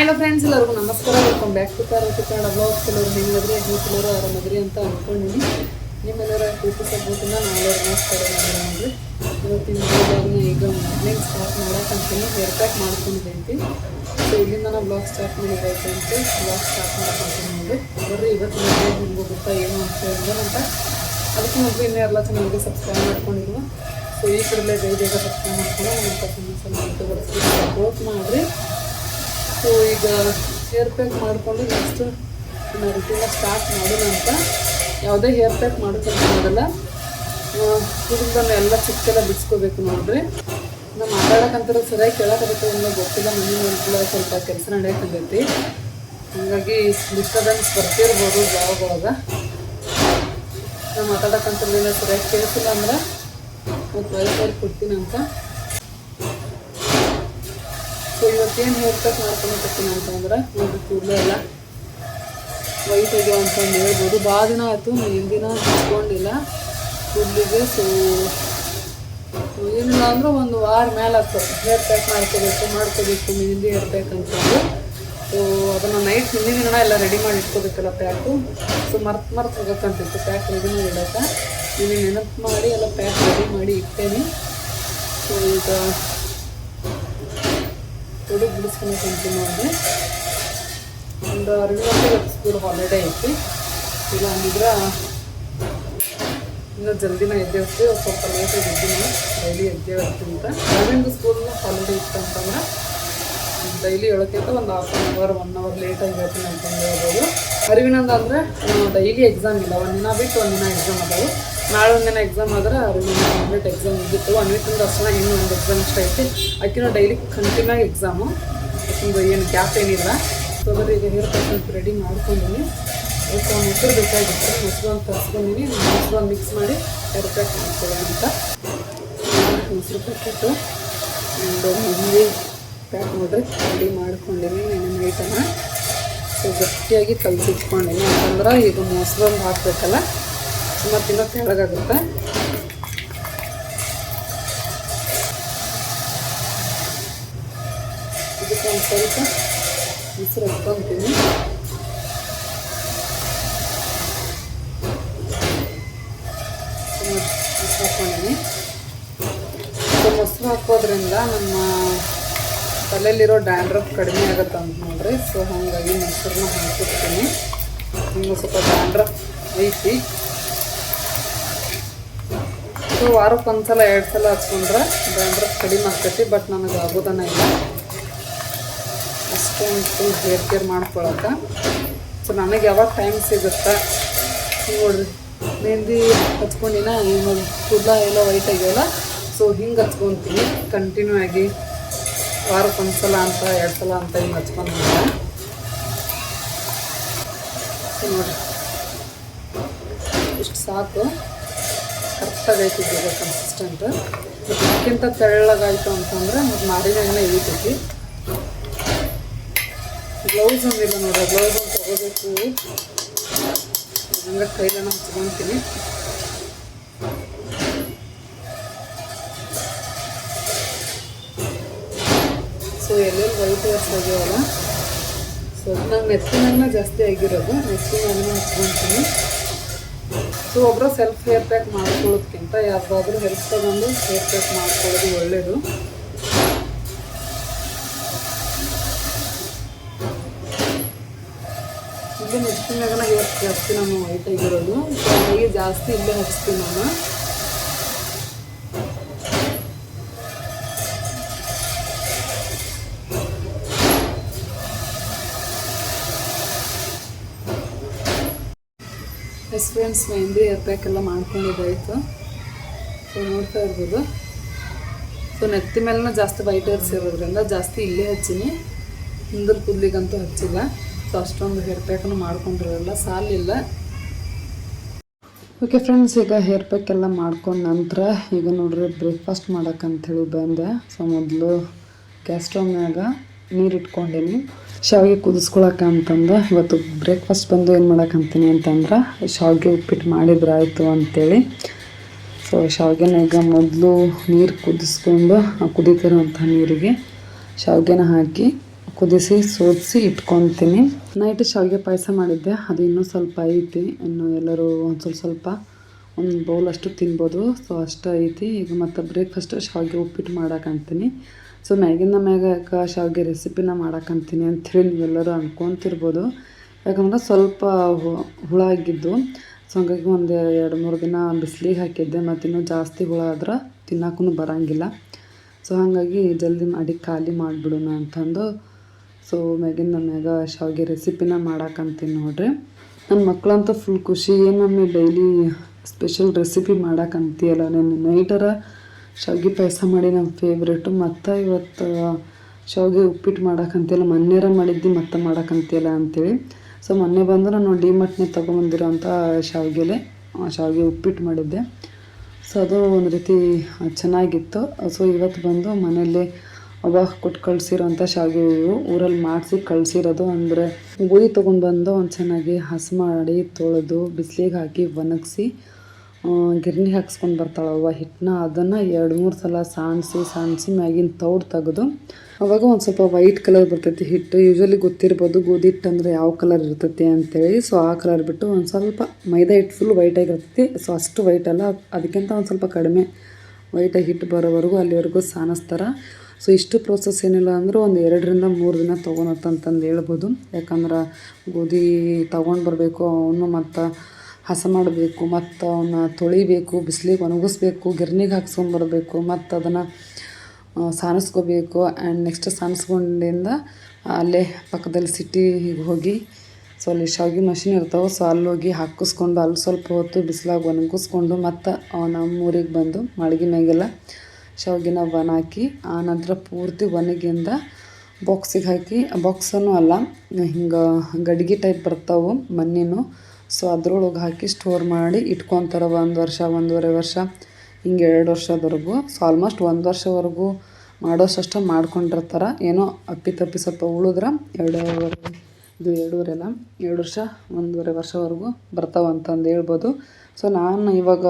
Hello friends ಎಲ್ಲರಿಗೂ ನಮಸ್ಕಾರ. Welcome back to ಕಾರ ಕೆಲವರು ಬ್ಲಾಗ್ಸ್ ಎಲ್ಲರೂ ಕೆಲವರು ಅವರ ಮದ್ರಿ ಅಂತ ಅನ್ಕೊಂಡಿನಿ. ನಿಮ್ಮೆಲ್ಲರ ಪ್ರೀತಿ ಸಪೋರ್ಟಿಂದ ನಾವೆಲ್ಲರೂ ನಮಸ್ಕಾರ ನೋಡ್ರಿ ಇವತ್ತಿನ ಬ್ಲಾಗ್ನ ಈಗ ಮಾರ್ನಿಂಗ್ ಸ್ಟಾರ್ಟ್ ಮಾಡೋಕ್ಕಂತೀನಿ. ಹೇರ್ ಪ್ಯಾಕ್ ಮಾಡ್ಕೊಂಡಿದ್ದೈತಿ ಸೊ ಇಲ್ಲಿಂದ ನಾನು ಬ್ಲಾಗ್ ಸ್ಟಾರ್ಟ್ ಮಾಡಿದ್ದೈತೆ ಅಂತ ಬ್ಲಾಗ್ ಸ್ಟಾರ್ಟ್ ಮಾಡ್ಕೊಂತೀನಿ ನೋಡಿ. ಬರ್ರಿ, ಇವತ್ತು ಮದುವೆ ನಿಮ್ಗೆ ಗೊತ್ತಾ ಏನು ಅಂತ ಅಂತ. ಅದಕ್ಕೆ ಮೊದಲು ಇನ್ನೂ ಎಲ್ಲ ಚೆನ್ನಾಗಿ ಸಬ್ಸ್ಕ್ರೈಬ್ ಮಾಡ್ಕೊಂಡಿರುವ ಸೊ ಈ ಕಡೆಲ್ಲೇ ಬೇಗ ಬೇಗ ಸಬ್ಸ್ಕ್ರೈಬ್ ಮಾಡ್ಕೊಂಡು ನಮ್ಮ ಸಪೋರ್ಟ್ ಮಾಡಿರಿ. ಸೊ ಈಗ ಹೇರ್ ಪ್ಯಾಕ್ ಮಾಡಿಕೊಂಡು ನೆಕ್ಸ್ಟ್ ರುಟೀನ ಸ್ಟಾರ್ಟ್ ಮಾಡೋಣ ಅಂತ. ಯಾವುದೇ ಹೇರ್ ಪ್ಯಾಕ್ ಮಾಡೋಕ್ಕಂತಲ್ಲ ಕೂದಲನ್ನ ಎಲ್ಲ ಚಿಕ್ಕೆಲ್ಲ ಬಿಡಿಸ್ಕೋಬೇಕು ನೋಡ್ರಿ. ನಾವು ಮಾತಾಡೋಕ್ಕಂತಾರೆ ಸರಿಯಾಗಿ ಕೇಳೋಕತ್ತೆ ಅನ್ನೋ ಗೊತ್ತಿಲ್ಲ. ಮನೆ ಸ್ವಲ್ಪ ಕೆಲಸ ನಡೆಯಕ್ಕಂತೈತಿ ಹಾಗಾಗಿ ಡಿಸ್ಟರ್ಬೆನ್ಸ್ ಬರ್ತಿರ್ಬೋದು ಜಾಗದೊಳಗ ಒಳಗೆ ನಾವು ಮಾತಾಡೋಕ್ಕಂತಲ್ಲ ಸರಿಯಾಗಿ ಕೇಳಿಸಿಲ್ಲ ಅಂದ್ರೆ ಮತ್ತು ಕೊಡ್ತೀನಿ ಅಂತ. ಸೊ ಇವತ್ತೇನು ಹೇರ್ ಕಟ್ ಮಾಡ್ಕೊಳಕತ್ತೀನಿ ಅಂತಂದ್ರೆ ಇದು ಕೂದಲು ಎಲ್ಲ ವೈಟ್ ಆಗ್ಯಾವ ಅಂತಂದು ಹೇಳ್ಬೋದು. ಭಾಳ ದಿನ ಆಯಿತು ದಿನ ಹಾಕ್ಕೊಂಡಿಲ್ಲ ಕೂದಲಿಗೆ ಸೊ ಏನಿಲ್ಲ ಅಂದ್ರೆ ಒಂದು ವಾರ ಮೇಲೆ ಆಯ್ತು. ಹೇರ್ ಪ್ಯಾಕ್ ಮಾಡ್ಕೋಬೇಕು ಮಾಡ್ಕೋಬೇಕು, ಮೆಹಂದಿ ಇರಬೇಕಂತಂದು ಸೊ ಅದನ್ನು ನೈಟ್ ಹಿಂದಿನ ದಿನ ಎಲ್ಲ ರೆಡಿ ಮಾಡಿ ಇಟ್ಕೋಬೇಕಲ್ಲ ಪ್ಯಾಕು. ಸೊ ಮರ್ತು ಮರ್ತು ಹೋಗಕ್ಕಂತಿತ್ತು. ಪ್ಯಾಕ್ ರೆಡಿ ಮಾಡಿ ಇಡಕ್ಕೆ ನೀನು ನೆನಪು ಮಾಡಿ ಎಲ್ಲ ಪ್ಯಾಕ್ ರೆಡಿ ಮಾಡಿ ಇಟ್ಟೇನೆ. ಸೊ ಈಗ ತೊಡಿ ಬಿಡಿಸ್ಕೊಂಡು ತಿಂತೀನಿ ನೋಡಿ. ಒಂದು ಎರಡು ಗಂಟೆ ಸ್ಕೂಲ್ ಹಾಲಿಡೇ ಐತಿ. ಇಲ್ಲ ಅಂದಿದ್ರೆ ಇನ್ನೂ ಜಲ್ದಿನ ಎದ್ದೇಳ್ತೀವಿ, ಸ್ವಲ್ಪ ಲೇಟಾಗಿ ಇದ್ದೀನಿ ಡೈಲಿ ಎದ್ದೇಳ್ತೀನಿ ಅಂತ. ಅರವಿಂದ ಸ್ಕೂಲ್ನ ಹಾಲಿಡೇ ಇತ್ತು ಅಂತಂದ್ರೆ ಡೈಲಿ ಹೇಳೋಕ್ಕಿಂತ ಒಂದು half an hour one hour ಲೇಟಾಗಿ ಹೇಳ್ತೀನಿ ಅಂತಂದು ಹೇಳ್ಬೋದು. ಅರಿವಿನಂದ ಅಂದರೆ ಡೈಲಿ ಎಕ್ಸಾಮ್ ಇಲ್ಲ. ಒಂದಿನ ಬಿಟ್ಟು ಒಂದಿನ ಎಕ್ಸಾಮ್ ಅದಾವೆ. ನಾಳೆ ಒಂದಿನ ಎಕ್ಸಾಮ್ ಆದ್ರೆ ಕಂಪ್ಲೀಟ್ ಎಕ್ಸಾಮ್ ಇದ್ದಿತ್ತು ಒನ್ ವೀಕಿಂದ ಅಷ್ಟೇ ಇನ್ನೂ ಒಂದು ಎಕ್ಸಾಮ್ ಇಷ್ಟ ಐತಿ. ಆಕಿನೂ ಡೈಲಿ ಕಂಟಿನ್ಯೂ ಆಗಿ ಎಕ್ಸಾಮು ಯಾಕಂದ್ರೆ ಏನು ಗ್ಯಾಪ್ ಏನಿಲ್ಲ. ಸೊ ಅದರ ಈಗ ಹೇರ್ ಕಟ್ ರೆಡಿ ಮಾಡ್ಕೊಂಡಿನಿ. ಅದಕ್ಕೆ ಮೊಸರು ಬೇಕಾಗಿತ್ತು. ಮೊಸರು ಅಂತ ತರಿಸ್ಕೊಂಡಿನಿ. ಮೊಸರು ಮಿಕ್ಸ್ ಮಾಡಿ ಹೇರ್ ಪ್ಯಾಕ್ ಮಾಡ್ಕೊಳ್ಳೋಣ ಅಂತ. ಮೊಸರು ಪ್ಯಾಕೆಟು ಒಂದು ಮಂದಿ ಪ್ಯಾಕ್ ಮಾಡಿದ್ರೆ ರೆಡಿ ಮಾಡ್ಕೊಂಡಿನಿ. ನಾನು ನೈಟನ್ನು ಸೊ ಗಟ್ಟಿಯಾಗಿ ಕಲಸಿಟ್ಕೊಂಡಿನಿ. ಯಾಕಂದ್ರೆ ಈಗ ಮೊಸರು ಒಂದು ಹಾಕಬೇಕಲ್ಲ. ಮತ್ತು ಇನ್ನೂ ಕೆಳಗಾಗುತ್ತೆ ಇದಕ್ಕೆ ಒಂದು ಸ್ವಲ್ಪ ಮೊಸರು ಹಾಕ್ಕೊತೀನಿ ಮೊಸರು ಹಾಕ್ಕೊಂಡಿನಿ ಮೊಸರು ಹಾಕೋದ್ರಿಂದ ನಮ್ಮ ತಲೆಯಲ್ಲಿರೋ ಡ್ಯಾಂಡ್ರಫ್ ಕಡಿಮೆ ಆಗುತ್ತೆ ಅಂತ ನೋಡ್ರಿ. ಸೊ ಹಾಗಾಗಿ ಮೊಸರನ್ನ ಹಾಕಿರ್ತೀನಿ ನಿಮ್ಗೆ ಸ್ವಲ್ಪ ಡ್ಯಾಂಡ್ರಫ್ ಐತಿ. ಸೊ ವಾರಕ್ಕೆ ಒಂದ್ಸಲ, ಎರಡು ಸಲ ಹಚ್ಕೊಂಡ್ರೆ ಡ್ಯಾಂಡ್ರಫ್ ಕಡಿಮೆ ಆಗ್ತೈತಿ ಬಟ್ ನನಗೆ ಆಗೋದನ್ನ ಇಲ್ಲ. ಅಷ್ಟೊಂದು ಹೇರ್ ಕೇರ್ ಮಾಡ್ಕೊಳಕ್ಕೆ ಸೊ ನನಗೆ ಯಾವಾಗ ಟೈಮ್ ಸಿಗುತ್ತೆ? ನೋಡ್ರಿ. ಮೆಹಂದಿ ಹಚ್ಕೊಂಡಿನ ಈಗ ಕೂದಲ ಎಲ್ಲ ವೈಟ್ ಆಗ್ಯಾವಲ್ಲ ಸೊ ಹಿಂಗೆ ಹಚ್ಕೊತೀನಿ. ಕಂಟಿನ್ಯೂ ಆಗಿ ವಾರಕ್ಕೆ ಒಂದು ಸಲ ಅಂತ, ಎರಡು ಸಲ ಅಂತ ಹಿಂಗೆ ಹಚ್ಕೊಂಡು ಸೊ ನೋಡಿರಿ. ಇಷ್ಟು ಸಾಕು. ಕರೆಕ್ಟಾಗಿ ಬೇಗ ಕನ್ಸಿಸ್ಟೆಂಟ್ ಅದಕ್ಕಿಂತ ತೆಳ್ಳಗಾಯಿತು ಅಂತಂದ್ರೆ ಮತ್ತು ಎಣ್ಣೆ ಇಳಿತೈತಿ. ಗ್ಲೌಸ್ ಒಂದಿಲ್ಲ ನೋಡ್ರಿ ಗ್ಲೌಸ್ ಒಂದು ತೊಗೋಬೇಕು. ಹಂಗೆ ಕೈಲನ ಹಚ್ಕೊತೀನಿ. ಸೊ ಎಲ್ಲೆಲ್ಲಿ ವೈಟ್ ಹೇರ್ಸ್ ಆಗ್ಯಾವಲ್ಲ? ಸೊ ನಂಗೆ ನೆತ್ತಿನಾಗ ಜಾಸ್ತಿ ಆಗಿರೋದು ನೆತ್ತಿನಾಗ ಹಚ್ಕೊತೀನಿ. ಸೊ ಒಬ್ಬರು ಸೆಲ್ಫ್ ಹೇರ್ ಪ್ಯಾಕ್ ಮಾಡ್ಕೊಳ್ಳೋದ್ಕಿಂತ ಯಾವುದಾದ್ರೂ ಹೆಲ್ಪ್ ತಗೊಂಡು ಹೇರ್ ಪ್ಯಾಕ್ ಮಾಡ್ಕೊಳ್ಳೋದು ಒಳ್ಳೆಯದು ಇಲ್ಲಿ ನೆತ್ತಿನಾಗನ ಹೇರ್ ಜಾಸ್ತಿ ನಾನು ವೈಟ್ ಆಗಿರೋದು. ಸೊ ಹಾಗಾಗಿ ಜಾಸ್ತಿ ಇಲ್ಲೇ ಹಚ್ತೀನಿ ನಾನು. Yes friends mehndi hair pack ಎಲ್ಲ ಮಾಡ್ಕೊಂಡಿದ್ದಾಯಿತು. ಸೊ ನೋಡ್ತಾ ಇರ್ಬೋದು. ಸೊ ನೆತ್ತಿ ಮೇಲೆ ಜಾಸ್ತಿ ವೈಟ್ ಇರೋದ್ರಿಂದ ಜಾಸ್ತಿ ಇಲ್ಲೇ ಹಚ್ಚೀನಿ. ಹಿಂದ್ರ ಕೂದಲಿಗಂತೂ ಹಚ್ಚಿಲ್ಲ. ಸೊ ಅಷ್ಟೊಂದು ಹೇರ್ ಪ್ಯಾಕನ್ನು ಮಾಡ್ಕೊಂಡಿರಲ್ಲ, ಸಾಲಿಲ್ಲ. ಓಕೆ ಫ್ರೆಂಡ್ಸ್ ಈಗ ಹೇರ್ ಪ್ಯಾಕ್ ಎಲ್ಲ ಮಾಡ್ಕೊಂಡ ನಂತರ ಈಗ ನೋಡ್ರಿ ಬ್ರೇಕ್ಫಾಸ್ಟ್ ಮಾಡೋಕ್ಕಂಥೇಳಿ ಬಂದೆ. ಸೊ ಮೊದಲು ಗ್ಯಾಸ್ ಸ್ಟವ್ನಾಗ ನೀರು ಇಟ್ಕೊಂಡೀನಿ. ಶಾವಿಗೆ ಕುದಿಸ್ಕೊಳಕ್ಕೆ ಅಂತಂದು. ಇವತ್ತು ಬ್ರೇಕ್ಫಾಸ್ಟ್ ಬಂದು ಏನು ಮಾಡಕ್ಕಂತೀನಿ ಅಂತಂದ್ರೆ, ಶಾವಿಗೆ ಉಪ್ಪಿಟ್ಟು ಮಾಡಿದ್ರೆ ಆಯಿತು ಅಂತೇಳಿ. ಸೊ ಶಾವಿಗೆನ ಈಗ ಮೊದಲು ನೀರು ಕುದಿಸ್ಕೊಂಡು ಕುದೀತಿರೋಂಥ ನೀರಿಗೆ ಶಾವಿಗೆನ ಹಾಕಿ ಕುದಿಸಿ ಸೋದಿಸಿ ಇಟ್ಕೊತೀನಿ. ನೈಟ್ ಶಾವಿಗೆ ಪಾಯಸ ಮಾಡಿದ್ದೆ. ಅದು ಇನ್ನೂ ಸ್ವಲ್ಪ ಐತಿ. ಇನ್ನು ಎಲ್ಲರೂ ಒಂದು ಸ್ವಲ್ಪ ಸ್ವಲ್ಪ ಒಂದು ಬೌಲ್ ಅಷ್ಟು ತಿನ್ಬೋದು. ಸೊ ಅಷ್ಟು ಐತಿ. ಈಗ ಮತ್ತು ಬ್ರೇಕ್ಫಾಸ್ಟ್ ಶಾವಿಗೆ ಉಪ್ಪಿಟ್ಟು ಮಾಡಕ್ಕಂತೀನಿ ಸೊ ಮ್ಯಾಗಿನ ಮ್ಯಾಗ ಶಾವಿಗೆ ರೆಸಿಪಿನ ಮಾಡಕ್ಕಂತೀನಿ ಅಂಥೇಳಿ ನೀವೆಲ್ಲರೂ ಅಂದ್ಕೊತಿರ್ಬೋದು ಯಾಕಂದ್ರೆ ಸ್ವಲ್ಪ ಹುಳ ಆಗಿದ್ದು, ಸೊ ಹಂಗಾಗಿ ಒಂದು ಎರಡು ಮೂರು ದಿನ ಬಿಸಿಲಿಗೆ ಹಾಕಿದ್ದೆ ಮತ್ತು ಇನ್ನೂ ಜಾಸ್ತಿ ಹುಳ ಆದ್ರೆ ತಿನ್ನಕ್ಕೂ ಬರೋಂಗಿಲ್ಲ. ಸೊ ಹಾಗಾಗಿ ಜಲ್ದಿ ಮಾಡಿ ಖಾಲಿ ಮಾಡಿಬಿಡೋಣ ಅಂತಂದು, ಸೊ ಮ್ಯಾಗಿನ ಮ್ಯಾಗ ಶಾವಿಗೆ ರೆಸಿಪಿನ ಮಾಡಕ್ಕಂತೀನಿ ನೋಡ್ರಿ. ನನ್ನ ಮಕ್ಕಳಂತೂ ಫುಲ್ ಖುಷಿ, ಏನು ಡೈಲಿ ಸ್ಪೆಷಲ್ ರೆಸಿಪಿ ಮಾಡಕ್ಕಂತೀಯಲ್ಲ ನಾನು ನೈಟರ ಶಾವಿಗೆ ಪಾಯಸ ಮಾಡಿ ನಮ್ಮ ಫೇವ್ರೇಟು ಮತ್ತು ಇವತ್ತು ಶಾವಿಗೆ ಉಪ್ಪಿಟ್ಟು ಮಾಡಕ್ಕಂತಿಲ್ಲ ಮೊನ್ನೆರ ಮಾಡಿದ್ದು, ಮತ್ತೆ ಮಾಡೋಕ್ಕಂತೆಲ್ಲ ಅಂತೇಳಿ. ಸೊ ಮೊನ್ನೆ ಬಂದು ನಾನು ಡಿಮಟ್ನೆ ತೊಗೊಂಬಂದಿರೋ ಅಂಥ ಶಾವಿಗೆಲೆ ಶಾವಿಗೆ ಉಪ್ಪಿಟ್ಟು ಮಾಡಿದ್ದೆ. ಸೊ ಅದು ಒಂದು ರೀತಿ ಚೆನ್ನಾಗಿತ್ತು. ಸೊ ಇವತ್ತು ಬಂದು ಮನೆಯಲ್ಲೇ ಅವ ಕೊಟ್ಟು ಕಳಿಸಿರೋಂಥ ಶಾವಿಗೆ ಊರಲ್ಲಿ ಮಾಡಿಸಿ ಕಳಿಸಿರೋದು. ಅಂದರೆ ಗೋಧಿ ತೊಗೊಂಡು ಬಂದು ಒಂದು ಚೆನ್ನಾಗಿ ಹಸು ಮಾಡಿ, ತೊಳೆದು, ಬಿಸಿಲಿಗೆ ಹಾಕಿ, ಒಣಗಿಸಿ ಗಿರ್ನಿ ಹಾಕ್ಸ್ಕೊಂಡು ಬರ್ತಾಳವ್ವ ಹಿಟ್ಟನ್ನ ಅದನ್ನು ಎರಡು ಮೂರು ಸಲ ಸಾಣಿಸಿ ಸಾಣಿಸಿ ಮ್ಯಾಗಿನ ತೌಡು ತೆಗೆದು, ಅವಾಗ ಒಂದು ಸ್ವಲ್ಪ ವೈಟ್ ಕಲರ್ ಬರ್ತೈತಿ ಹಿಟ್ಟು. ಯೂಶ್ವಲಿ ಗೊತ್ತಿರ್ಬೋದು ಗೋಧಿ ಹಿಟ್ಟು ಅಂದರೆ ಯಾವ ಕಲರ್ ಇರ್ತೈತಿ ಅಂತೇಳಿ. ಸೊ ಆ ಕಲರ್ ಬಿಟ್ಟು ಒಂದು ಸ್ವಲ್ಪ ಮೈದಾ ಹಿಟ್ಟು ಫುಲ್ ವೈಟಾಗಿರ್ತೈತಿ ಸೊ ಅಷ್ಟು ವೈಟ್ ಅಲ್ಲ. ಅದಕ್ಕಿಂತ ಒಂದು ಸ್ವಲ್ಪ ಕಡಿಮೆ ವೈಟಾಗಿ ಹಿಟ್ಟು ಬರೋವರೆಗೂ ಅಲ್ಲಿವರೆಗೂ ಸಾನಿಸ್ತಾರೆ ಸೊ ಇಷ್ಟು ಪ್ರೋಸೆಸ್ ಏನಿಲ್ಲ ಅಂದ್ರೆ ಒಂದು ಎರಡರಿಂದ ಮೂರು ದಿನ ತೊಗೊಳತ್ತಂತಂದು ಹೇಳ್ಬೋದು. ಯಾಕಂದ್ರೆ ಗೋಧಿ ತೊಗೊಂಡು ಬರಬೇಕು ಅವನು ಮತ್ತು ಹಸ ಮಾಡಬೇಕು, ಮತ್ತು ಅವನ್ನ ತೊಳಿಬೇಕು, ಬಿಸಿಲಿಗೆ ಒಣಗಿಸ್ಬೇಕು, ಗಿರ್ನಿಗೆ ಹಾಕ್ಸ್ಕೊಂಬರ್ಬೇಕು ಮತ್ತು ಅದನ್ನು ಸಾನಿಸ್ಕೋಬೇಕು ಆ್ಯಂಡ್ ನೆಕ್ಸ್ಟ್ ಸಾನಿಸ್ಕೊಂಡಿಂದ ಅಲ್ಲೇ ಪಕ್ಕದಲ್ಲಿ ಸಿಟಿಗೆ ಹೋಗಿ ಸೊ ಅಲ್ಲಿ ಶಾವಿಗೆ ಮಷಿನ್ ಇರ್ತಾವೆ ಸೊ ಅಲ್ಲಿ ಹೋಗಿ ಹಾಕಿಸ್ಕೊಂಡು ಅಲ್ಲಿ ಸ್ವಲ್ಪ ಹೊತ್ತು ಬಿಸಿಲಾಗಿ ಒಣಗಿಸ್ಕೊಂಡು ಮತ್ತು ನಮ್ಮ ಊರಿಗೆ ಬಂದು ಮಾಳ್ಗಿ ಮ್ಯಾಗೆಲ್ಲ ಶಾವಿಗೆನ ಒಣ ಹಾಕಿ, ಆ ನಂತರ ಪೂರ್ತಿ ಒಣಗಿಂದ ಬಾಕ್ಸಿಗೆ ಹಾಕಿ ಬಾಕ್ಸನ್ನು ಅಲ್ಲ ಹಿಂಗೆ ಗಡಿಗೆ ಟೈಪ್ ಬರ್ತಾವೆ ಮಣ್ಣಿನ. ಸೊ ಅದ್ರೊಳಗೆ ಹಾಕಿ ಸ್ಟೋರ್ ಮಾಡಿ ಇಟ್ಕೊತಾರೆ ಒಂದು ವರ್ಷ, ಒಂದೂವರೆ ವರ್ಷ, ಹಿಂಗೆ ಎರಡು ವರ್ಷದವರೆಗೂ. ಸೊ ಆಲ್ಮೋಸ್ಟ್ ಒಂದು ವರ್ಷವರೆಗೂ ಮಾಡೋಷ್ಟು ಮಾಡ್ಕೊಂಡಿರ್ತಾರೆ. ಏನೋ ಅಪ್ಪಿ ತಪ್ಪಿ ಸ್ವಲ್ಪ ಉಳಿದ್ರೆ ಎರಡೂವರೆ, ಇದು ಎರಡೂವರೆ ಅಲ್ಲ ಎರಡು ವರ್ಷ, ಒಂದೂವರೆ ವರ್ಷವರೆಗೂ ಬರ್ತಾವೆ ಅಂತಂದು ಹೇಳ್ಬೋದು. ಸೊ ನಾನು ಇವಾಗ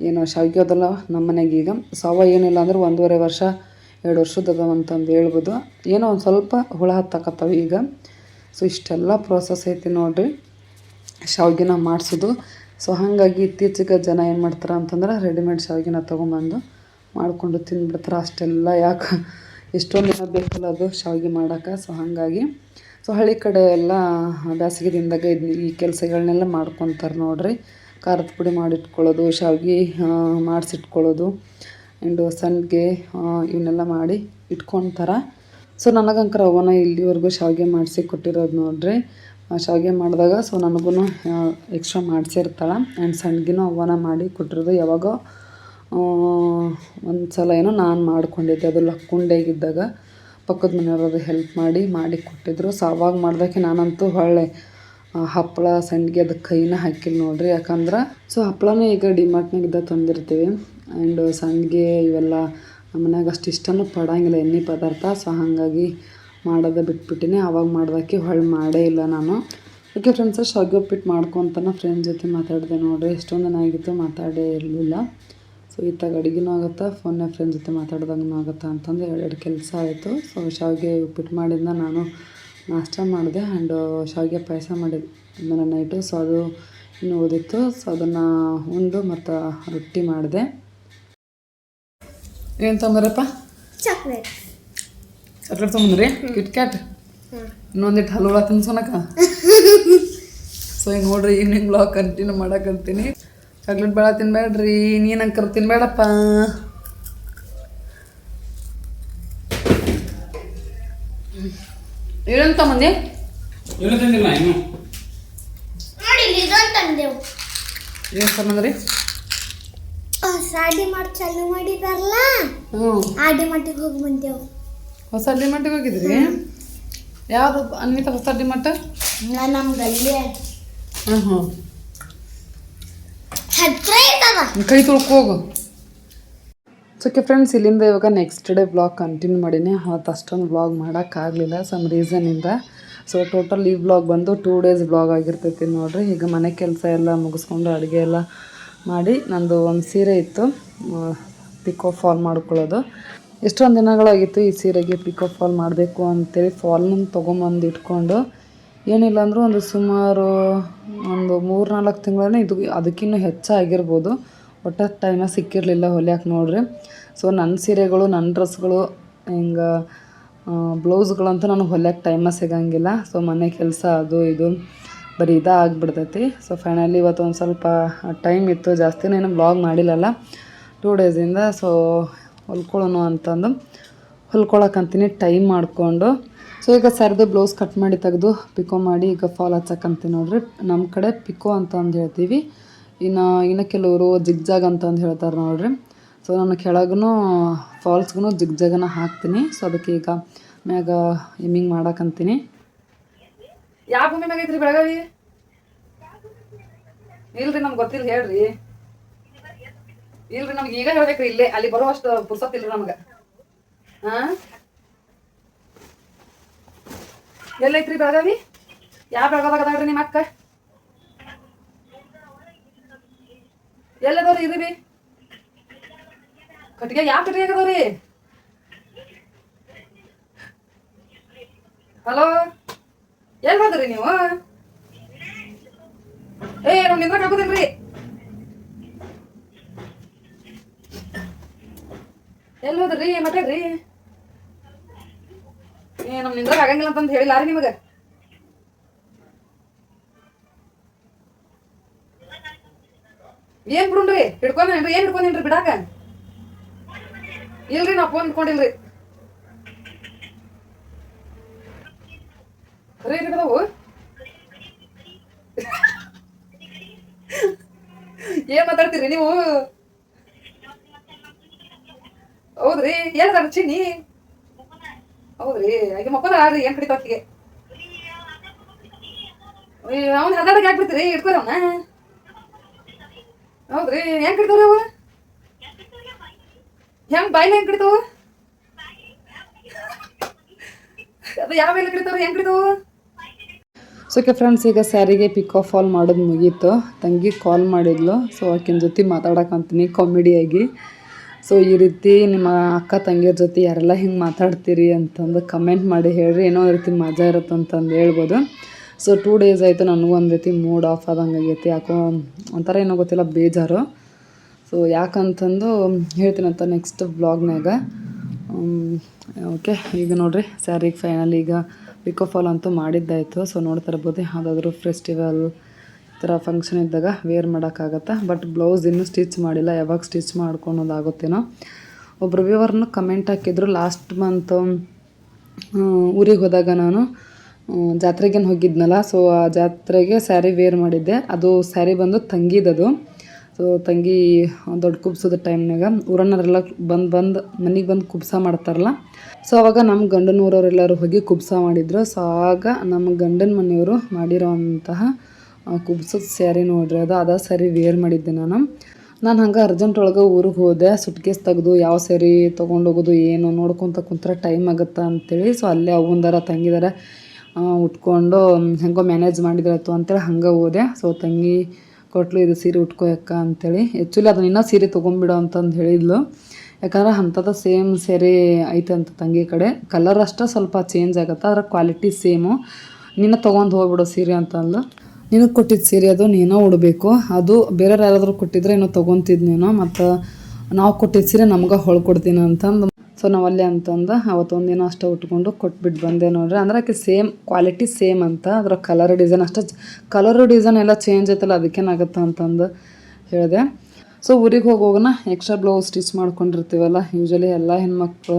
ಏನು ಶಾವಿಗೆದಲ್ಲ ನಮ್ಮ ಮನೆಗೆ ಈಗ. ಸವ ಏನಿಲ್ಲ ಅಂದ್ರೆ ಒಂದೂವರೆ ವರ್ಷ, ಎರಡು ವರ್ಷದ ಅಂತಂದು ಹೇಳ್ಬೋದು. ಏನೋ ಒಂದು ಸ್ವಲ್ಪ ಹುಳ ಹತ್ತಾಕತ್ತವೆ ಈಗ. ಸೊ ಇಷ್ಟೆಲ್ಲ ಪ್ರೋಸೆಸ್ ಐತಿ ನೋಡ್ರಿ. ಶಾವ್ಗೆನ ಮಾಡಿಸೋದು ಸೊ ಹಾಗಾಗಿ ಇತ್ತೀಚೆಗೆ ಜನ ಏನು ಮಾಡ್ತಾರೆ ಅಂತಂದ್ರೆ ರೆಡಿಮೇಡ್ ಶಾವಿಗೆನ ತೊಗೊಂಬಂದು ಮಾಡಿಕೊಂಡು ತಿಂದ್ಬಿಡ್ತಾರೆ. ಅಷ್ಟೆಲ್ಲ ಯಾಕೆ ಎಷ್ಟೊಂದು ದಿನ ಬೇಕಲ್ಲ ಅದು ಶಾವಿಗೆ ಮಾಡೋಕೆ. ಸೊ ಹಾಗಾಗಿ ಸೊ ಹಳ್ಳಿ ಕಡೆ ಎಲ್ಲ ಬ್ಯಾಸಿಗೆ ದಿನದಾಗ ಇದು ಈ ಕೆಲಸಗಳನ್ನೆಲ್ಲ ಮಾಡ್ಕೊತಾರೆ ನೋಡ್ರಿ. ಖಾರದ ಪುಡಿ ಮಾಡಿಟ್ಕೊಳ್ಳೋದು, ಶಾವಿಗೆ ಮಾಡಿಸಿಟ್ಕೊಳ್ಳೋದು ಆ್ಯಂಡ್ ಸಣ್ಣಗೆ ಇವನ್ನೆಲ್ಲ ಮಾಡಿ ಇಟ್ಕೊತಾರೆ. ಸೊ ನನಗಂಕರ ಅವನ ಇಲ್ಲಿವರೆಗೂ ಶಾವಿಗೆ ಮಾಡಿಸಿ ಕೊಟ್ಟಿರೋದು ನೋಡ್ರಿ. ಶಾವಿಗೆ ಮಾಡಿದಾಗ ಸೊ ನನಗೂ ಎಕ್ಸ್ಟ್ರಾ ಮಾಡಿಸಿರ್ತಾಳೆ. ಆ್ಯಂಡ್ ಸಣ್ಣಗಿನೂ ಅವ್ವನ ಮಾಡಿ ಕೊಟ್ಟಿರೋದು. ಯಾವಾಗೋ ಒಂದು ಸಲ ಏನೋ ನಾನು ಮಾಡ್ಕೊಂಡಿದ್ದೆ. ಅದು ಲಕ್ಕುಂಡೆಗಿದ್ದಾಗ ಪಕ್ಕದ ಮನೆಯವ್ರದ್ದು ಹೆಲ್ಪ್ ಮಾಡಿ ಮಾಡಿ ಕೊಟ್ಟಿದ್ರು. ಸೊ ಅವಾಗ ಮಾಡ್ದಕ್ಕೆ ನಾನಂತೂ ಹೊಳ್ಳೆ ಹಪ್ಪಳ, ಸಂಡಿಗೆ ಅದಕ್ಕೆ ಕೈನ ಹಾಕಿಲ್ಲ ನೋಡ್ರಿ. ಯಾಕಂದ್ರೆ ಸೊ ಹಪ್ಪಳನೇ ಈಗ ಡಿಮಾರ್ಟ್ನಾಗಿದ್ದ ತಂದಿರ್ತೀವಿ. ಆ್ಯಂಡ್ ಸಂಡಿಗೆ ಇವೆಲ್ಲ ನಮ್ಮ ಮನ್ಯಾಗ ಅಷ್ಟು ಇಷ್ಟನೂ ಪಡಂಗಿಲ್ಲ ಎಣ್ಣೆ ಪದಾರ್ಥ. ಸೊ ಹಾಗಾಗಿ ಮಾಡೋದೇ ಬಿಟ್ಬಿಟ್ಟಿನಿ. ಅವಾಗ ಮಾಡ್ದಾಕಿ ಹೊಳ್ಳಿ ಮಾಡೇ ಇಲ್ಲ ನಾನು. ಓಕೆ ಫ್ರೆಂಡ್ಸ್ ಶಾವಿಗೆ ಉಪ್ಪಿಟ್ಟು ಮಾಡ್ಕೊತಾನ ಫ್ರೆಂಡ್ ಜೊತೆ ಮಾತಾಡಿದೆ ನೋಡಿರಿ. ಎಷ್ಟೊಂದು ದಿನ ಆಗಿತ್ತು ಮಾತಾಡೇ ಇರಲಿಲ್ಲ. ಸೊ ಇತ್ತಾಗ ಅಡುಗೆನೂ ಆಗುತ್ತಾ? ಫೋನ್ನ ಫ್ರೆಂಡ್ ಜೊತೆ ಮಾತಾಡ್ದಂಗೂ ಆಗುತ್ತಾ ಅಂತಂದು ಎರಡೆರಡು ಕೆಲಸ ಆಯಿತು. ಸೊ ಶಾವಿಗೆ ಉಪ್ಪಿಟ್ಟು ಮಾಡಿದ್ನ ನಾನು ನಾಷ್ಟ ಮಾಡಿದೆ ಆ್ಯಂಡ್ ಶಾವಿಗೆ ಪಾಯಸ ಮಾಡಿದ್ದೆ ಆಮೇಲೆ ನೈಟು ಸೊ, ಅದು ಇನ್ನು ಓದಿತ್ತು ಸೊ ಅದನ್ನು ಉಂಡು ಮತ್ತು ರೊಟ್ಟಿ ಮಾಡಿದೆ. ಏನು ತೊಂಬರಪ್ಪ? ಚಾಕ್ಲೇಟ್ ಚಾಕ್ಲೇಟ್ ತೊಗೊಂಡ್ರಿ ಕಿಟ್ ಕ್ಯಾಟ್ ಇನ್ನೊಂದಿಟ್ಟು ಹಲ್ವಾ ತಿನ್ಸೋನಕ ಸೊ ಈಗ ನೋಡ್ರಿ ಈವ್ನಿಂಗ್ ಬ್ಲಾಗ್ ಕಂಟಿನ್ಯೂ ಮಾಡಕ್ಕಂತೀನಿ ಚಾಕ್ಲೇಟ್ ಬೇಡ ತಿನ್ಬೇಡ್ರಿ. ನೀನು ಅಂಕರ್ ತಿನ್ಬೇಡಪ್ಪ. ಏನಂತ ಮಂದಿ? ಏನು ಸಂಬಂದ್ರಿ ಸಾಡಿ ಮಾಡಿ ಚಾಲು ಮಾಡಿದಾರಲ್ಲ? ಹ್ಞೂ ಆಡಿ ಮಾಡಿ ಹೋಗಿ ಬಂದೆವು. ಹೊಸ ಡಿಮಟ್ಟಿಗೆ ಹೋಗಿದ್ರಿ? ಯಾವುದು ಅನ್ವಿತ ಹೊಸ ಹ್ಞೂ ಹ್ಞೂ ಹತ್ರ ಕೈ ತೊಳ್ಕೊ ಹೋಗು. ಸೊ ಫ್ರೆಂಡ್ಸ್ ಇಲ್ಲಿಂದ ಇವಾಗ ನೆಕ್ಸ್ಟ್ ಡೇ ಬ್ಲಾಗ್ ಕಂಟಿನ್ಯೂ ಮಾಡೀನಿ. ಅವತ್ತು ಅಷ್ಟೊಂದು ಬ್ಲಾಗ್ ಮಾಡೋಕ್ಕಾಗಲಿಲ್ಲ ಸಮ್ ರೀಸನಿಂದ ಸೊ ಟೋಟಲ್ ಈ ಬ್ಲಾಗ್ ಬಂದು ಟೂ ಡೇಸ್ ಬ್ಲಾಗ್ ಆಗಿರ್ತೈತಿ ನೋಡಿರಿ. ಈಗ ಮನೆ ಕೆಲಸ ಎಲ್ಲ ಮುಗಿಸ್ಕೊಂಡು ಅಡುಗೆ ಎಲ್ಲ ಮಾಡಿ ನಂದು ಒಂದು ಸೀರೆ ಇತ್ತು. ಪಿಕೋ ಫಾಲ್ ಮಾಡ್ಕೊಳ್ಳೋದು. ಎಷ್ಟೊಂದು ದಿನಗಳಾಗಿತ್ತು ಈ ಸೀರೆಗೆ ಪಿಕಪ್ ಫಾಲ್ ಮಾಡಬೇಕು ಅಂತೇಳಿ ಫಾಲ್ನ ತೊಗೊಂಬಂದು ಇಟ್ಕೊಂಡು. ಏನಿಲ್ಲ ಅಂದರೂ ಒಂದು ಸುಮಾರು ಒಂದು ಮೂರು ನಾಲ್ಕು ತಿಂಗಳೇ ಇದು ಅದಕ್ಕಿನ್ನೂ ಹೆಚ್ಚಾಗಿರ್ಬೋದು. ಒಟ್ಟು ಟೈಮ ಸಿಕ್ಕಿರಲಿಲ್ಲ ಹೊಲಿಯಾಕೆ ನೋಡ್ರಿ. ಸೊ ನನ್ನ ಸೀರೆಗಳು ನನ್ನ ಡ್ರೆಸ್ಗಳು ಹಿಂಗೆ ಬ್ಲೌಸ್ಗಳಂತೂ ನನಗೆ ಹೊಲಿಯಕ್ಕೆ ಟೈಮ ಸಿಗಂಗಿಲ್ಲ. ಸೊ ಮನೆ ಕೆಲಸ ಅದು ಇದು. ಬರೀ ಇದಾ ಆಗಿಬಿಡ್ತೈತಿ ಸೊ ಫೈನಲಿ ಇವತ್ತು ಒಂದು ಸ್ವಲ್ಪ ಟೈಮ್ ಇತ್ತು. ಜಾಸ್ತಿ ನಾನು ಬ್ಲಾಗ್ ಮಾಡಿಲ್ಲಲ್ಲ. ಟೂ ಡೇಸಿಂದ ಸೊ ಹೊಲ್ಕೊಳ್ಳೋಣ ಅಂತಂದು. ಹೊಲ್ಕೊಳಕ್ಕಂತೀನಿ ಟೈಮ್ ಮಾಡಿಕೊಂಡು. ಸೊ ಈಗ ಸರ್ದು ಬ್ಲೌಸ್ ಕಟ್ ಮಾಡಿ ತೆಗೆದು ಪಿಕೋ ಮಾಡಿ ಈಗ ಫಾಲ್ ಹಚ್ಚಕ್ಕಂತೀನಿ ನೋಡ್ರಿ. ನಮ್ಮ ಕಡೆ ಪಿಕೋ ಅಂತ ಅಂದು ಹೇಳ್ತೀವಿ. ಇನ್ನು ಇನ್ನು ಕೆಲವರು ಜಿಗ್ಜಾಗ್ ಅಂತಂದು ಹೇಳ್ತಾರೆ ನೋಡ್ರಿ. ಸೊ ನಾನು ಕೆಳಗೂ ಫಾಲ್ಸ್ಗೂ ಜಿಗ್ಜಾಗನ ಹಾಕ್ತೀನಿ. ಸೊ ಅದಕ್ಕೆ ಈಗ ಮ್ಯಾಗ ಎಮ್ಮಿಂಗ್ ಮಾಡಕ್ಕಂತೀನಿ ಯಾವ ಭೂಮಿ ಮ್ಯಾಗ ಐತ್ರಿ ಬೆಳಗಾವಿ? ಇಲ್ರಿ, ನಮ್ಗೆ ಗೊತ್ತಿಲ್ಲ ಹೇಳ್ರಿ. ಇಲ್ರಿ ನಮ್ಗೆ ಈಗ ಹೇಳ್ಬೇಕ್ರಿ ಇಲ್ಲೇ, ಅಲ್ಲಿ ಬರುವಷ್ಟು ಪುರ್ಸತ್ ಇಲ್ರಿ ನಮ್ಗೆ. ಹಾ? ಎಲ್ಲೈತ್ರಿ ಬೆಳಗಾವಿ? ಯಾವ ಬೆಳಗಾವಾಗ ಅದಾಳ್ರಿ ನಿಮ್ಮ ಅಕ್ಕ? ಎಲ್ಲದವ್ರಿ ಇದ್ರಿ ಕಟ್ಟಿಗೆ ಯಾವ ಕಟ್ಟಿಗೆ ಆಗದವ್ರಿ? ಹಲೋ? ಎಲ್ಲಿ ಹೋದ್ರಿ ನೀವು? ಏ, ನಾವು ನಿಂದ್ರಕ್ ಆಗೋದಿಲ್ರಿ. ಎಲ್ಲಿ ಹೋದ್ರಿ? ಏ, ನಮ್ ನಿಂದ್ರ ಆಗಂಗಿಲ್ಲ ಅಂತಂದು ಹೇಳಿಲ್ಲ ರೀ ನಿಮಗೆ. ಏನ್ ಬಿಡ್ರಿ ಹಿಡ್ಕೊಂಡ್ರಿ ಏನ್ ಹಿಡ್ಕೊಂಡೇನ್ರಿ ಬಿಡಾಕ? ಇಲ್ರಿ ನಾ ಫೋನ್ ಇಟ್ಕೊಂಡಿಲ್ರಿ. ಏನ್ ಮಾತಾಡ್ತೀರಿ ನೀವು? ಹೌದ್ರಿ? ಏನದ ಚಿನ್ನಿ ಹೌದ್ರಿ? ಈಗ ಮಕ್ಕಳ ಆಡ್ರಿ ಏನ್ ಕಡಿತಾವ ಆಕಿಗೆ ಅವ್ನ ಹದಾಡಕ್ಕೆ ಹಾಕ್ಬಿಡ್ತೀರಿ ಇಟ್ಕೋರ ಅವನ? ಹೌದ್ರಿ? ಏನ್ ಕಡಿತಾವ್ರಿ ಅವ ಹೆಂಗ್ ಬಾಯಿನ ಹೆಂಗ್ ಕಡಿತಾವ? ಅದು ಯಾವ ಎಲ್ಲ ಕಡಿತಾವ್ರಿ? ಹೆಂಗ್ ಕಡಿತಾವ? ಸೊ ಓಕೆ ಫ್ರೆಂಡ್ಸ್ ಈಗ ಸ್ಯಾರಿಗೆ ಪಿಕ್ ಆಫ್ ಆಲ್ ಮಾಡೋದು ಮುಗೀತು. ತಂಗಿ ಕಾಲ್ ಮಾಡಿದ್ಲು. ಸೊ ಆಕಿನ ಜೊತೆ ಮಾತಾಡೋಕಂತೀನಿ ಕಾಮಿಡಿಯಾಗಿ ಸೊ ಈ ರೀತಿ ನಿಮ್ಮ ಅಕ್ಕ ತಂಗಿಯರ ಜೊತೆ ಯಾರೆಲ್ಲ ಹಿಂಗೆ ಮಾತಾಡ್ತೀರಿ ಅಂತಂದು ಕಮೆಂಟ್ ಮಾಡಿ ಹೇಳ್ರಿ. ಏನೋ ರೀತಿ ಮಜಾ ಇರುತ್ತೆ ಅಂತಂದು ಹೇಳ್ಬೋದು. ಸೊ ಟೂ ಡೇಸ್ ಆಯಿತು ನನಗೂ ಒಂದು ರೀತಿ ಮೂಡ್ ಆಫ್ ಆದಂಗೆ ಆಗೈತಿ. ಯಾಕೋ ಒಂಥರ ಏನೋ ಗೊತ್ತಿಲ್ಲ, ಬೇಜಾರು. ಸೊ ಯಾಕಂತಂದು ಹೇಳ್ತೀನಂತ ನೆಕ್ಸ್ಟ್ ಬ್ಲಾಗ್ನಾಗ ಓಕೆ ಈಗ ನೋಡಿರಿ ಸ್ಯಾರಿಗೆ ಫೈನಲ್ ಈಗ ಪಿಕೋ ಫಾಲ್ ಅಂತೂ ಮಾಡಿದ್ದಾಯಿತು. ಸೊ ನೋಡ್ತಾ ಇರ್ಬೋದು, ಯಾವುದಾದ್ರೂ ಫೆಸ್ಟಿವಲ್ ಥರ ಫಂಕ್ಷನ್ ಇದ್ದಾಗ ವೇರ್ ಮಾಡೋಕ್ಕಾಗತ್ತೆ? ಬಟ್ ಬ್ಲೌಸ್ ಇನ್ನೂ ಸ್ಟಿಚ್ ಮಾಡಿಲ್ಲ. ಯಾವಾಗ ಸ್ಟಿಚ್ ಮಾಡ್ಕೊಳೋದಾಗುತ್ತೇನೋ. ಒಬ್ಬರು ವ್ಯೂವರ್ನು ಕಮೆಂಟ್ ಹಾಕಿದ್ರು ಲಾಸ್ಟ್ ಮಂತ್ ಊರಿಗೆ ಹೋದಾಗ ನಾನು ಜಾತ್ರೆಗೇನು ಹೋಗಿದ್ನಲ್ಲ ಸೊ ಆ ಜಾತ್ರೆಗೆ ಸ್ಯಾರಿ ವೇರ್ ಮಾಡಿದ್ದೆ. ಅದು ಸ್ಯಾರಿ ಬಂದು ತಂಗಿದದು. ಸೊ ತಂಗಿ ದೊಡ್ಡ ಕುಬ್ಸೋದ ಟೈಮ್ನಾಗ ಊರನ್ನರೆಲ್ಲ ಬಂದು ಬಂದು, ಮನೆಗೆ ಬಂದು ಕುಬ್ಸ ಮಾಡ್ತಾರಲ್ಲ. ಸೊ ಅವಾಗ ನಮ್ಮ ಗಂಡನೂರವರೆಲ್ಲರೂ ಹೋಗಿ ಕುಬ್ಸ ಮಾಡಿದ್ರು. ಸೊ ಆಗ ನಮ್ಮ ಗಂಡನ ಮನೆಯವರು ಮಾಡಿರೋವಂತಹ ಕುಬ್ಸದ ಸ್ಯಾರಿ ನೋಡ್ರಿ, ಅದು ಅದ ಸ್ಯಾರಿ ವೇರ್ ಮಾಡಿದ್ದೆ ನಾನು. ನಾನು ಹಂಗೆ ಅರ್ಜೆಂಟ್ ಒಳಗೆ ಊರಿಗೆ ಹೋದೆ ಸುಟ್ಕೇಸ್ ತೆಗೆದು ಯಾವ ಸ್ಯಾರಿ ತೊಗೊಂಡೋಗೋದು ಏನು ನೋಡ್ಕೊತ ಕುಂತ್ರೆ ಟೈಮ್ ಆಗುತ್ತಾ ಅಂತೇಳಿ ಸೊ ಅಲ್ಲೇ ಅವನದಾರ ತಂಗಿದಾರ ಉಟ್ಕೊಂಡು ಹೆಂಗೋ ಮ್ಯಾನೇಜ್ ಮಾಡಿದ್ರಾಯ್ತು ಅಂತೇಳಿ ಹಂಗೆ ಹೋದೆ. ಸೊ ತಂಗಿ ಕೊಟ್ಲು, ಇದು ಸೀರೆ ಉಟ್ಕೋಯಕ್ಕ ಅಂತೇಳಿ. ಆ್ಯಕ್ಚುಲಿ ಅದನ್ನ ಇನ್ನೂ ಸೀರೆ ತೊಗೊಂಬಿಡು ಅಂತಂದು ಹೇಳಿದ್ಲು. ಯಾಕಂದ್ರೆ ಅಂಥದ್ದು ಸೇಮ್ ಸೇರಿ ಐತೆ ಅಂತ ತಂಗಿ ಕಡೆ. ಕಲರ್ ಅಷ್ಟೇ ಸ್ವಲ್ಪ ಚೇಂಜ್ ಆಗುತ್ತೆ ಅದರ ಕ್ವಾಲಿಟಿ ಸೇಮು ನಿನ್ನ ತೊಗೊಂಡು ಹೋಗ್ಬಿಡು ಸೀರೆ ಅಂತಂದು ನಿನಗೆ ಕೊಟ್ಟಿದ್ದ ಸೀರೆ ಅದು, ನೀನೋ ಉಡಬೇಕು. ಅದು ಬೇರೆಯವ್ರು ಯಾರಾದರೂ ಕೊಟ್ಟಿದ್ರೆ ಏನೋ ತೊಗೊತಿದ್ನೇನೋ ಮತ್ತು ನಾವು ಕೊಟ್ಟಿದ್ದ ಸೀರೆ ನಮ್ಗೆ ಹೊಳ್ಕೊಡ್ತೀನಿ ಅಂತಂದು ಸೊ ನಾವು ಅಲ್ಲೇ ಅಂತಂದು ಅವತ್ತೊಂದು ದಿನ ಅಷ್ಟೇ ಉಟ್ಕೊಂಡು ಕೊಟ್ಬಿಟ್ಟು ಬಂದೆ ನೋಡ್ರಿ. ಅಂದ್ರೆ ಆಕೆ ಸೇಮ್ ಕ್ವಾಲಿಟಿ ಸೇಮ್ ಅಂತ, ಅದರ ಕಲರ್ ಡಿಸೈನ್ ಅಷ್ಟೇ ಕಲರು ಡಿಸೈನ್ ಎಲ್ಲ ಚೇಂಜ್ ಆಯ್ತಲ್ಲ, ಅದಕ್ಕೇನಾಗುತ್ತೆ ಅಂತಂದು ಹೇಳಿದೆ. ಸೊ ಊರಿಗೆ ಹೋಗೋಗನ ಎಕ್ಸ್ಟ್ರಾ ಬ್ಲೌಸ್ ಸ್ಟಿಚ್ ಮಾಡ್ಕೊಂಡಿರ್ತೀವಲ್ಲ ಯೂಶಲಿ ಎಲ್ಲ ಹೆಣ್ಮಕ್ಳು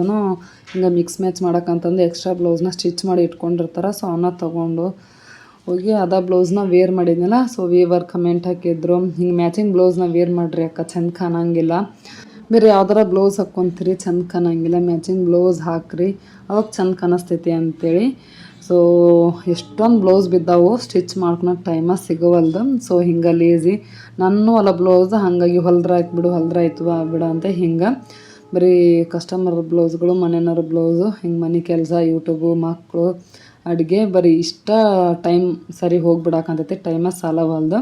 ಹಿಂಗೆ ಮಿಕ್ಸ್ ಮ್ಯಾಚ್ ಮಾಡೋಕ್ಕಂತಂದು ಎಕ್ಸ್ಟ್ರಾ ಬ್ಲೌಸ್ನ ಸ್ಟಿಚ್ ಮಾಡಿ ಇಟ್ಕೊಂಡಿರ್ತಾರೆ. ಸೊ ಅವನ್ನ ತೊಗೊಂಡು ಹೋಗಿ ಅದ ಬ್ಲೌಸ್ನ ವೇರ್ ಮಾಡಿದ್ನಲ್ಲ ಸೊ ವೀವರ್ ಕಮೆಂಟ್ ಹಾಕಿದ್ರು. ಹಿಂಗೆ ಮ್ಯಾಚಿಂಗ್ ಬ್ಲೌಸ್ನ ವೇರ್ ಮಾಡ್ರಿ ಅಕ್ಕ, ಚಂದ ಕಾಣಂಗಿಲ್ಲ. ಬೇರೆ ಯಾವ್ದಾರ ಬ್ಲೌಸ್ ಹಾಕ್ಕೊಂತೀರಿ ಚಂದ ಕಾಣಂಗಿಲ್ಲ. ಮ್ಯಾಚಿಂಗ್ ಬ್ಲೌಸ್ ಹಾಕ್ರಿ, ಅವಾಗ ಚಂದ ಕಾಣಿಸ್ತೈತಿ ಅಂತೇಳಿ. ಸೊ ಎಷ್ಟೊಂದು ಬ್ಲೌಸ್ ಬಿದ್ದಾವು ಸ್ಟಿಚ್ ಮಾಡ್ಕೊಳಕ್ಕೆ ಟೈಮ ಸಿಗವಲ್ದು. ಸೊ ಹಿಂಗೆ ಲೇಜಿ ನನ್ನ ಅಲ್ಲ ಬ್ಲೌಸ್, ಹಾಗಾಗಿ ಹೊಲ್ದ್ರ ಆಯ್ತು ಬಿಡು ಹೊಲ್ದ್ರ ಆಯ್ತು ಬಿಡು ಅಂತ ಹಿಂಗೆ. ಬರೀ ಕಸ್ಟಮರ್ ಬ್ಲೌಸ್ಗಳು, ಮನೆಯವ್ರ ಬ್ಲೌಸು, ಹಿಂಗೆ ಮನೆ ಕೆಲಸ ಯೂಟ್ಯೂಬು ಮಕ್ಕಳು ಅಡುಗೆ ಬರೀ ಇಷ್ಟ ಟೈಮ್ ಸರಿ ಹೋಗ್ಬಿಡಕ್ಕಂತೈತಿ ಟೈಮ ಸಾಲವಲ್ದು.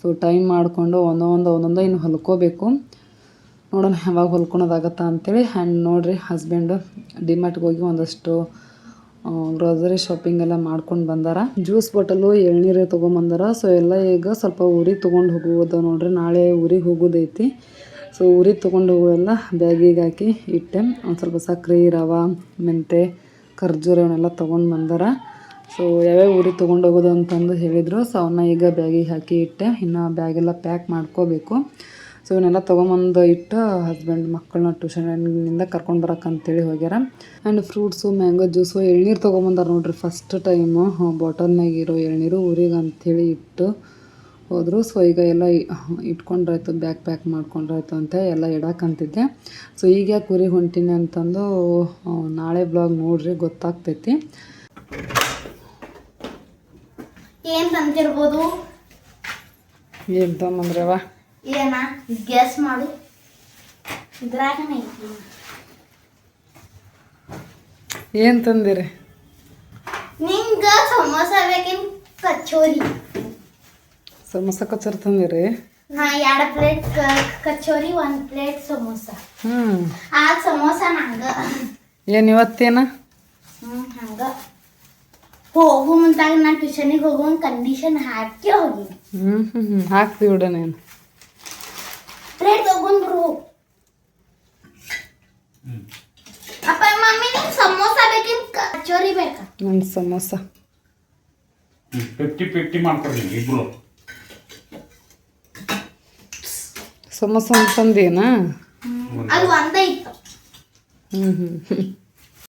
ಸೊ ಟೈಮ್ ಮಾಡಿಕೊಂಡು ಒಂದೊಂದು ಒಂದೊಂದು ಇನ್ನು ಹೊಲ್ಕೋಬೇಕು. ನೋಡೋಣ ಯಾವಾಗ ಹೊಲ್ಕೊಳೋದಾಗತ್ತಾ ಅಂತೇಳಿ. ಆ್ಯಂಡ್ ನೋಡಿರಿ ಹಸ್ಬೆಂಡು ಡಿಮಾರ್ಟ್ಗೆ ಹೋಗಿ ಒಂದಷ್ಟು ಗ್ರೋಸರಿ ಶಾಪಿಂಗ್ ಎಲ್ಲ ಮಾಡ್ಕೊಂಡು ಬಂದಾರ. ಜ್ಯೂಸ್ ಬಾಟಲು ಎಳ್ನೀರು ತೊಗೊಂಬಂದಾರ. ಸೊ ಎಲ್ಲ ಈಗ ಸ್ವಲ್ಪ ಉರಿ ತೊಗೊಂಡು ಹೋಗುವುದು ನೋಡ್ರಿ. ನಾಳೆ ಊರಿಗೆ ಹೋಗೋದೈತಿ. ಸೊ ಊರಿಗೆ ತೊಗೊಂಡು ಹೋಗುವೆಲ್ಲ ಬ್ಯಾಗಿಗೆ ಹಾಕಿ ಇಟ್ಟೆ. ಒಂದು ಸ್ವಲ್ಪ ಸಕ್ಕರೆ ರವೆ ಮೆಂತೆ ಖರ್ಜೂರ ಇವನ್ನೆಲ್ಲ ತೊಗೊಂಡು ಬಂದಾರ. ಸೊ ಯಾವ್ಯಾವ ಊರಿಗೆ ತೊಗೊಂಡು ಹೋಗೋದು ಅಂತಂದು ಹೇಳಿದರು. ಸೊ ಅವನ್ನ ಈಗ ಬ್ಯಾಗಿಗೆ ಹಾಕಿ ಇಟ್ಟೆ. ಇನ್ನು ಬ್ಯಾಗೆಲ್ಲ ಪ್ಯಾಕ್ ಮಾಡ್ಕೋಬೇಕು. ಸೊ ಇವನ್ನೆಲ್ಲ ತೊಗೊಂಬಂದು ಇಟ್ಟು ಹಸ್ಬೆಂಡ್ ಮಕ್ಕಳನ್ನ ಟ್ಯೂಷನ್ನಿಂದ ಕರ್ಕೊಂಡು ಬರೋಕ್ಕಂತೇಳಿ ಹೋಗ್ಯಾರ. ಆ್ಯಂಡ್ ಫ್ರೂಟ್ಸು ಮ್ಯಾಂಗೋ ಜ್ಯೂಸು ಎಳ್ನೀರು ತೊಗೊಂಬಂದಾರ ನೋಡಿರಿ ಫಸ್ಟ್ ಟೈಮು ಬಾಟಲ್ನಾಗಿರೋ ಎಳ್ನೀರು ಊರಿಗೆ ಅಂಥೇಳಿ ಇಟ್ಟು ಹೋದರು. ಸೊ ಈಗ ಎಲ್ಲ ಇಟ್ಕೊಂಡ್ರಾಯ್ತು ಬ್ಯಾಗ್ ಪ್ಯಾಕ್ ಮಾಡ್ಕೊಂಡ್ರಾಯ್ತು ಅಂತ ಎಲ್ಲ ಇಡಕ್ಕಂತಿದ್ದೆ ಸೊ ಈಗ ಕುರಿ ಊರಿಗೆ ಹೊಂಟೀನಿ ಅಂತಂದು ನಾಳೆ ಬ್ಲಾಗ್ ನೋಡ್ರಿ ಗೊತ್ತಾಗ್ತೈತಿ. ಏನ್ ತಂತಿರ್ಬೋದು ಏನು ತೊಗೊಂಬಂದ್ರವ ಏನ? ಗೆಸ್ ಮಾಡು. ಇದ್ರಾಗನೇ ಐತಿ. ಏನು ತಂದಿರಿ? ನಿಂಗ ಸಮೋಸ ಬೇಕೇನ್ ಕಚೋರಿ. ಸಮೋಸ ಕಚ್ಚರ್ ತಂದಿರಿ? ನಾ ಎರಡು ಪ್ಲೇಟ್ ಕಚೋರಿ ಒಂದು ಪ್ಲೇಟ್ ಸಮೋಸ. ಹ್ಞೂ ಆ ಸಮೋಸ ನಂಗ. ಏನು ಇವತ್ತೇನ? ಹ್ಮ್ ಹಂಗ. ಹೋಗು ಮುಂತಾಗ ನಾ ಟ್ಯೂಷನಿಗೆ ಹೋಗೋ ಕಂಡೀಷನ್ ಹಾಕಿ ಹೋಗಿ ಹ್ಞೂ ಹ್ಞೂ ಹ್ಞೂ ಹಾಕ್ತೀವಿ ಬಿಡ ನೀನು. ಪ್ಲೇಟ್ ತಗೊಂಡ್ರು ಅಪ್ಪ ಮಮ್ಮಿ ನಿಂಗೆ ಸಮೋಸ ಬೇಕಿನ್ ಕಚೋರಿ ಬೇಕಾ? ನನ್ನ ಸಮೋಸ. ಫಿಫ್ಟಿ ಫಿಫ್ಟಿ ಮಾಡ್ಕೊಡ್ತೀನಿ ಇಬ್ರು. ಸಮೋಸ ಅಂತ ತಂದೇನಾ ಅದು ಒಂದೇ ಇತ್ತು. ಹ್ಞೂ ಹ್ಞೂ